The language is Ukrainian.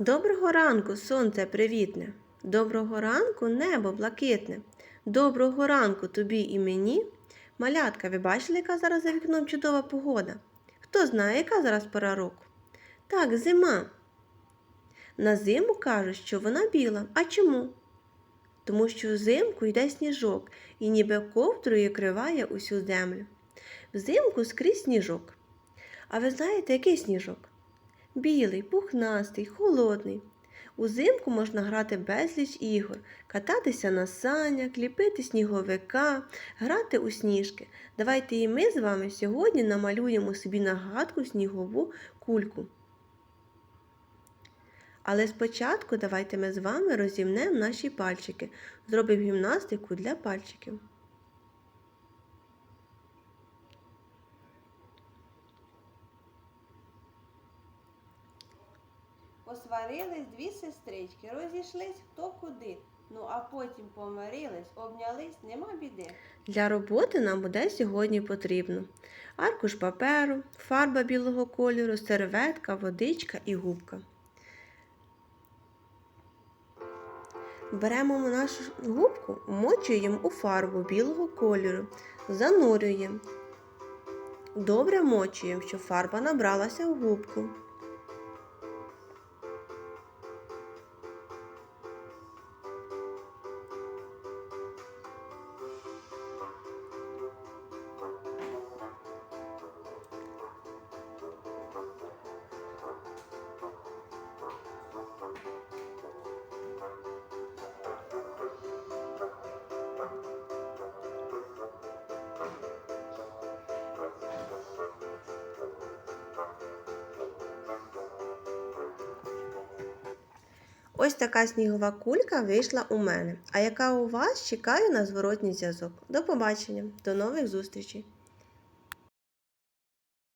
Доброго ранку, сонце привітне. Доброго ранку, небо блакитне. Доброго ранку тобі і мені. Малятка, ви бачили, яка зараз за вікном чудова погода? Хто знає, яка зараз пора року? Так, зима. На зиму кажуть, що вона біла. А чому? Тому що взимку йде сніжок і ніби ковдрою криває усю землю. Взимку скрізь сніжок. А ви знаєте, який сніжок? Білий, пухнастий, холодний. Узимку можна грати безліч ігор, кататися на санях, ліпити сніговика, грати у сніжки. Давайте і ми з вами сьогодні намалюємо собі нагадку снігову кульку. Але спочатку давайте ми з вами розімнемо наші пальчики, зробимо гімнастику для пальчиків. Посварились дві сестрички, розійшлись хто куди. Ну а потім помирились, обнялись, нема біди. Для роботи нам буде сьогодні потрібно аркуш паперу, фарба білого кольору, серветка, водичка і губка. Беремо нашу губку, вмочуємо у фарбу білого кольору, занурюємо. Добре вмочуємо, щоб фарба набралася в губку. Ось така снігова кулька вийшла у мене. А яка у вас чекаю на зворотній зв'язок. До побачення, до нових зустрічей!